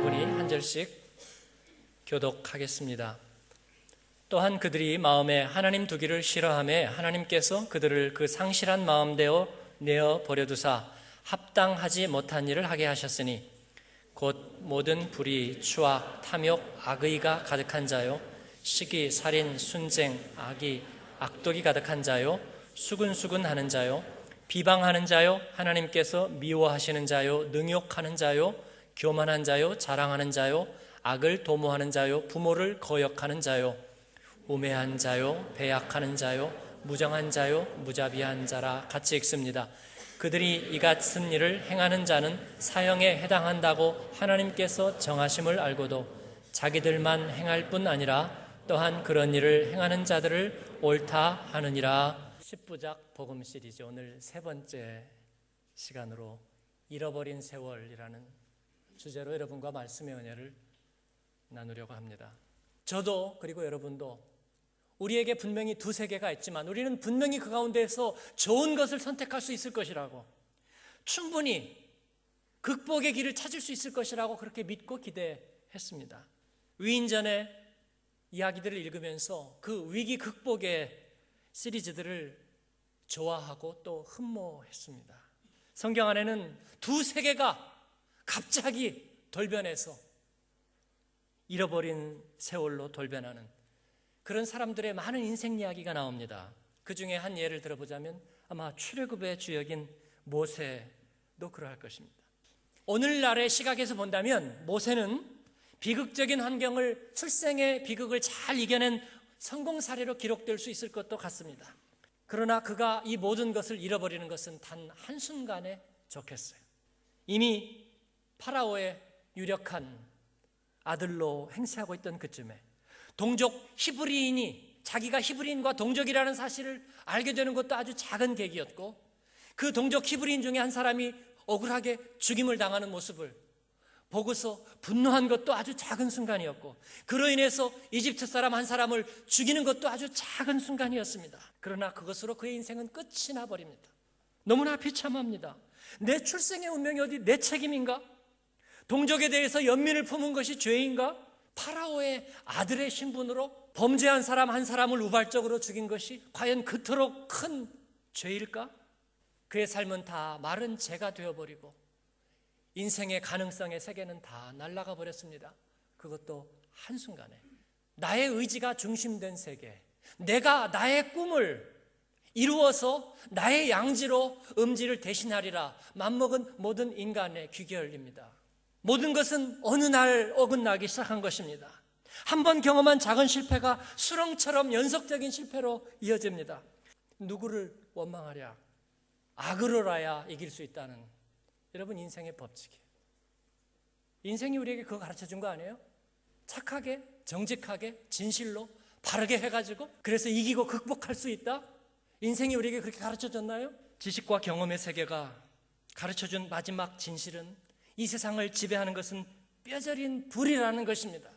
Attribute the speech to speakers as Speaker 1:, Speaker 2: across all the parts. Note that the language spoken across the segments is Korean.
Speaker 1: 여러분이 한 절씩 교독하겠습니다. 또한 그들이 마음에 하나님 두기를 싫어함에 하나님께서 그들을 그 상실한 마음대로 내어 버려두사 합당하지 못한 일을 하게 하셨으니 곧 모든 불의, 추악, 탐욕, 악의가 가득한 자요 시기, 살인, 순쟁, 악이, 악독이 가득한 자요 수근수근 하는 자요 비방하는 자요 하나님께서 미워하시는 자요 능욕하는 자요 교만한 자요 자랑하는 자요 악을 도모하는 자요 부모를 거역하는 자요 우매한 자요 배약하는 자요 무정한 자요 무자비한 자라 같이 읽습니다. 그들이 이 같은 일을 행하는 자는 사형에 해당한다고 하나님께서 정하심을 알고도 자기들만 행할 뿐 아니라 또한 그런 일을 행하는 자들을 옳다 하느니라. 10부작 복음 시리즈 오늘 세 번째 시간으로 잃어버린 세월이라는 주제로 여러분과 말씀의 은혜를 나누려고 합니다. 저도 그리고 여러분도 우리에게 분명히 두세 개가 있지만 우리는 분명히 그 가운데에서 좋은 것을 선택할 수 있을 것이라고 충분히 극복의 길을 찾을 수 있을 것이라고 그렇게 믿고 기대했습니다. 위인전의 이야기들을 읽으면서 그 위기 극복의 시리즈들을 좋아하고 또 흠모했습니다. 성경 안에는 두세 개가 갑자기 돌변해서 잃어버린 세월로 돌변하는 그런 사람들의 많은 인생 이야기가 나옵니다. 그 중에 한 예를 들어보자면 아마 출애굽의 주역인 모세도 그러할 것입니다. 오늘날의 시각에서 본다면 모세는 비극적인 환경을 출생의 비극을 잘 이겨낸 성공 사례로 기록될 수 있을 것도 같습니다. 그러나 그가 이 모든 것을 잃어버리는 것은 단 한순간에 좋겠어요. 이미 파라오의 유력한 아들로 행세하고 있던 그쯤에 동족 히브리인이 자기가 히브리인과 동족이라는 사실을 알게 되는 것도 아주 작은 계기였고 그 동족 히브리인 중에 한 사람이 억울하게 죽임을 당하는 모습을 보고서 분노한 것도 아주 작은 순간이었고 그로 인해서 이집트 사람 한 사람을 죽이는 것도 아주 작은 순간이었습니다. 그러나 그것으로 그의 인생은 끝이 나버립니다. 너무나 비참합니다. 내 출생의 운명이 어디 내 책임인가? 동족에 대해서 연민을 품은 것이 죄인가? 파라오의 아들의 신분으로 범죄한 사람 한 사람을 우발적으로 죽인 것이 과연 그토록 큰 죄일까? 그의 삶은 다 마른 재가 되어버리고 인생의 가능성의 세계는 다 날아가 버렸습니다. 그것도 한순간에. 나의 의지가 중심된 세계. 내가 나의 꿈을 이루어서 나의 양지로 음지를 대신하리라. 맘먹은 모든 인간의 귀결입니다. 모든 것은 어느 날 어긋나기 시작한 것입니다. 한 번 경험한 작은 실패가 수렁처럼 연속적인 실패로 이어집니다. 누구를 원망하랴? 악으로라야 이길 수 있다는 여러분 인생의 법칙이에요. 인생이 우리에게 그거 가르쳐 준 거 아니에요? 착하게, 정직하게, 진실로, 바르게 해가지고 그래서 이기고 극복할 수 있다? 인생이 우리에게 그렇게 가르쳐 줬나요? 지식과 경험의 세계가 가르쳐 준 마지막 진실은 이 세상을 지배하는 것은 뼈저린 불이라는 것입니다.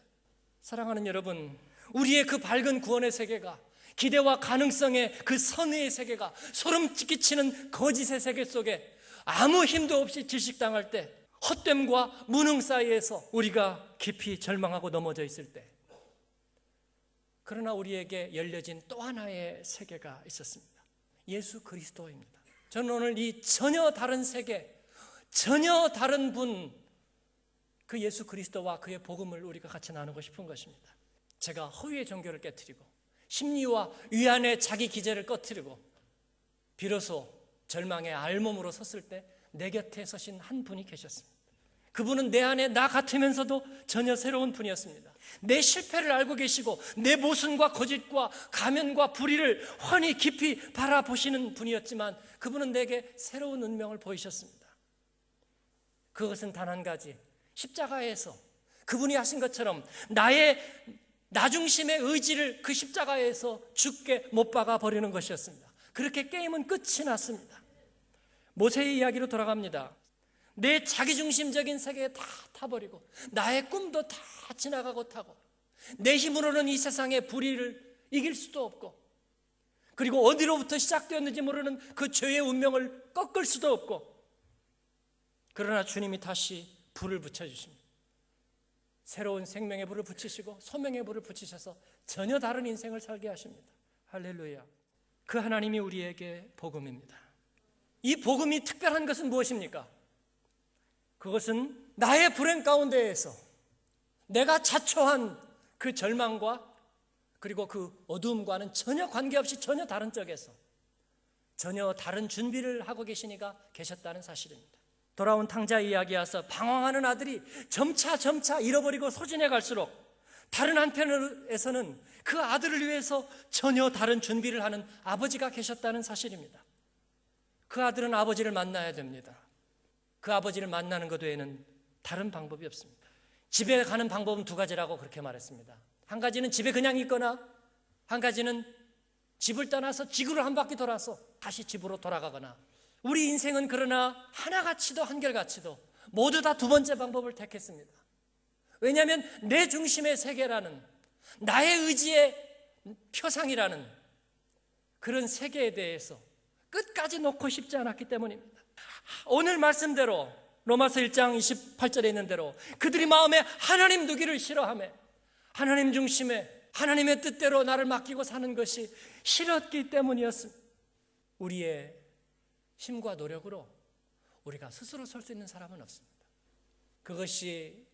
Speaker 1: 사랑하는 여러분, 우리의 그 밝은 구원의 세계가 기대와 가능성의 그 선의의 세계가 소름 끼치는 거짓의 세계 속에 아무 힘도 없이 질식당할 때 헛됨과 무능 사이에서 우리가 깊이 절망하고 넘어져 있을 때 그러나 우리에게 열려진 또 하나의 세계가 있었습니다. 예수 그리스도입니다. 저는 오늘 이 전혀 다른 세계, 전혀 다른 분, 그 예수 그리스도와 그의 복음을 우리가 같이 나누고 싶은 것입니다. 제가 허위의 종교를 깨뜨리고 심리와 위안의 자기 기제를 꺼뜨리고 비로소 절망의 알몸으로 섰을 때 내 곁에 서신 한 분이 계셨습니다. 그분은 내 안에 나 같으면서도 전혀 새로운 분이었습니다. 내 실패를 알고 계시고 내 모순과 거짓과 가면과 불의를 훤히 깊이 바라보시는 분이었지만 그분은 내게 새로운 운명을 보이셨습니다. 그것은 단 한 가지. 십자가에서 그분이 하신 것처럼 나의 나중심의 의지를 그 십자가에서 죽게 못 박아 버리는 것이었습니다. 그렇게 게임은 끝이 났습니다. 모세의 이야기로 돌아갑니다. 내 자기중심적인 세계에 다 타버리고 나의 꿈도 다 지나가고 타고 내 힘으로는 이 세상의 불의를 이길 수도 없고 그리고 어디로부터 시작되었는지 모르는 그 죄의 운명을 꺾을 수도 없고 그러나 주님이 다시 불을 붙여주십니다. 새로운 생명의 불을 붙이시고 소명의 불을 붙이셔서 전혀 다른 인생을 살게 하십니다. 할렐루야. 그 하나님이 우리에게 복음입니다. 이 복음이 특별한 것은 무엇입니까? 그것은 나의 불행 가운데에서 내가 자초한 그 절망과 그리고 그 어두움과는 전혀 관계없이 전혀 다른 쪽에서 전혀 다른 준비를 하고 계시니가 계셨다는 사실입니다. 돌아온 탕자 이야기에서 방황하는 아들이 점차 점차 잃어버리고 소진해 갈수록 다른 한편에서는 그 아들을 위해서 전혀 다른 준비를 하는 아버지가 계셨다는 사실입니다. 그 아들은 아버지를 만나야 됩니다. 그 아버지를 만나는 것 외에는 다른 방법이 없습니다. 집에 가는 방법은 두 가지라고 그렇게 말했습니다. 한 가지는 집에 그냥 있거나 한 가지는 집을 떠나서 지구를 한 바퀴 돌아서 다시 집으로 돌아가거나 우리 인생은 그러나 하나같이도 한결같이도 모두 다 두 번째 방법을 택했습니다. 왜냐하면 내 중심의 세계라는 나의 의지의 표상이라는 그런 세계에 대해서 끝까지 놓고 싶지 않았기 때문입니다. 오늘 말씀대로 로마서 1장 28절에 있는 대로 그들이 마음에 하나님 두기를 싫어하며 하나님 중심에 하나님의 뜻대로 나를 맡기고 사는 것이 싫었기 때문이었습니다. 우리의 힘과 노력으로 우리가 스스로 설 수 있는 사람은 없습니다. 그것이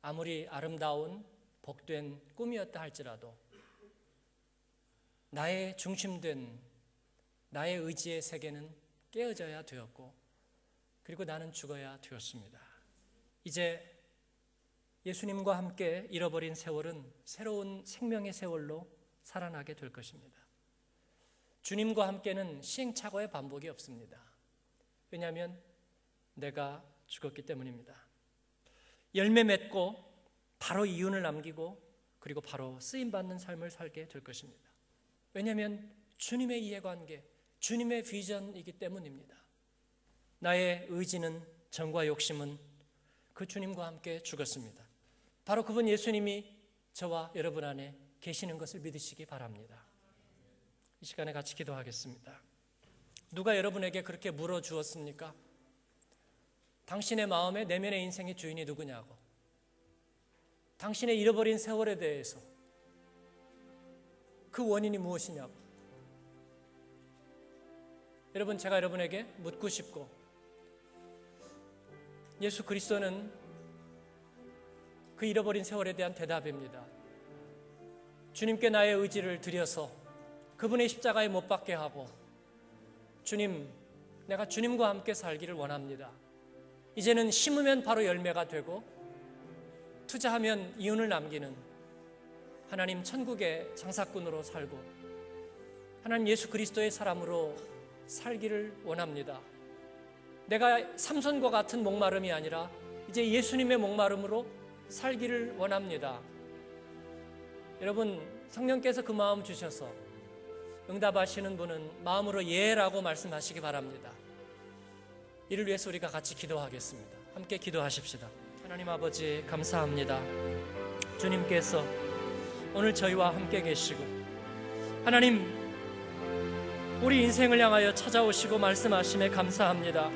Speaker 1: 아무리 아름다운 복된 꿈이었다 할지라도 나의 중심된 나의 의지의 세계는 깨어져야 되었고 그리고 나는 죽어야 되었습니다. 이제 예수님과 함께 잃어버린 세월은 새로운 생명의 세월로 살아나게 될 것입니다. 주님과 함께는 시행착오의 반복이 없습니다. 왜냐하면 내가 죽었기 때문입니다. 열매 맺고 바로 이윤을 남기고 그리고 바로 쓰임 받는 삶을 살게 될 것입니다. 왜냐하면 주님의 이해관계, 주님의 비전이기 때문입니다. 나의 의지는 정과 욕심은 그 주님과 함께 죽었습니다. 바로 그분 예수님이 저와 여러분 안에 계시는 것을 믿으시기 바랍니다. 이 시간에 같이 기도하겠습니다. 누가 여러분에게 그렇게 물어 주었습니까? 당신의 마음에 내면의 인생의 주인이 누구냐고. 당신의 잃어버린 세월에 대해서 그 원인이 무엇이냐고. 여러분, 제가 여러분에게 묻고 싶고, 예수 그리스도는 그 잃어버린 세월에 대한 대답입니다. 주님께 나의 의지를 드려서 그분의 십자가에 못 박게 하고 주님, 내가 주님과 함께 살기를 원합니다. 이제는 심으면 바로 열매가 되고 투자하면 이윤을 남기는 하나님 천국의 장사꾼으로 살고 하나님 예수 그리스도의 사람으로 살기를 원합니다. 내가 삼손과 같은 목마름이 아니라 이제 예수님의 목마름으로 살기를 원합니다. 여러분, 성령께서 그 마음 주셔서 응답하시는 분은 마음으로 예라고 말씀하시기 바랍니다. 이를 위해서 우리가 같이 기도하겠습니다. 함께 기도하십시다. 하나님 아버지, 감사합니다. 주님께서 오늘 저희와 함께 계시고, 하나님, 우리 인생을 향하여 찾아오시고 말씀하심에 감사합니다.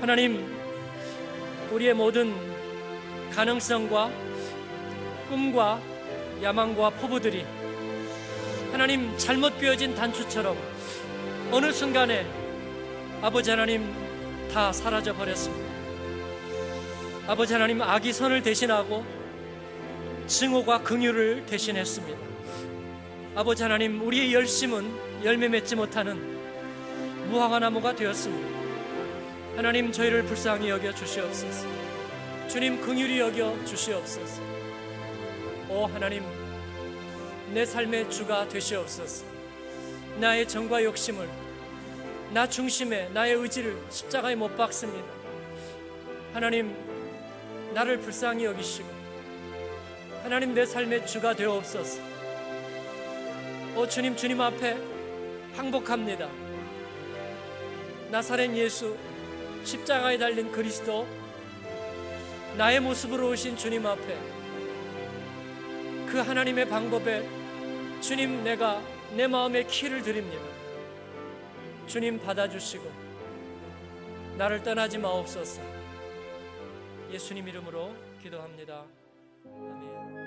Speaker 1: 하나님, 우리의 모든 가능성과 꿈과 야망과 포부들이 하나님 잘못 비어진 단추처럼 어느 순간에 아버지 하나님 다 사라져 버렸습니다. 아버지 하나님 악이 선을 대신하고 증오가 긍휼을 대신했습니다. 아버지 하나님 우리의 열심은 열매 맺지 못하는 무화과 나무가 되었습니다. 하나님 저희를 불쌍히 여겨 주시옵소서. 주님 긍휼히 여겨 주시옵소서. 오 하나님 내 삶의 주가 되시옵소서. 나의 정과 욕심을 나 중심에 나의 의지를 십자가에 못 박습니다. 하나님 나를 불쌍히 여기시고 하나님 내 삶의 주가 되옵소서. 오 주님 주님 앞에 항복합니다. 나사렛 예수 십자가에 달린 그리스도 나의 모습으로 오신 주님 앞에 그 하나님의 방법에 주님 내가 내 마음의 키를 드립니다. 주님 받아주시고 나를 떠나지 마옵소서. 예수님 이름으로 기도합니다. 아멘.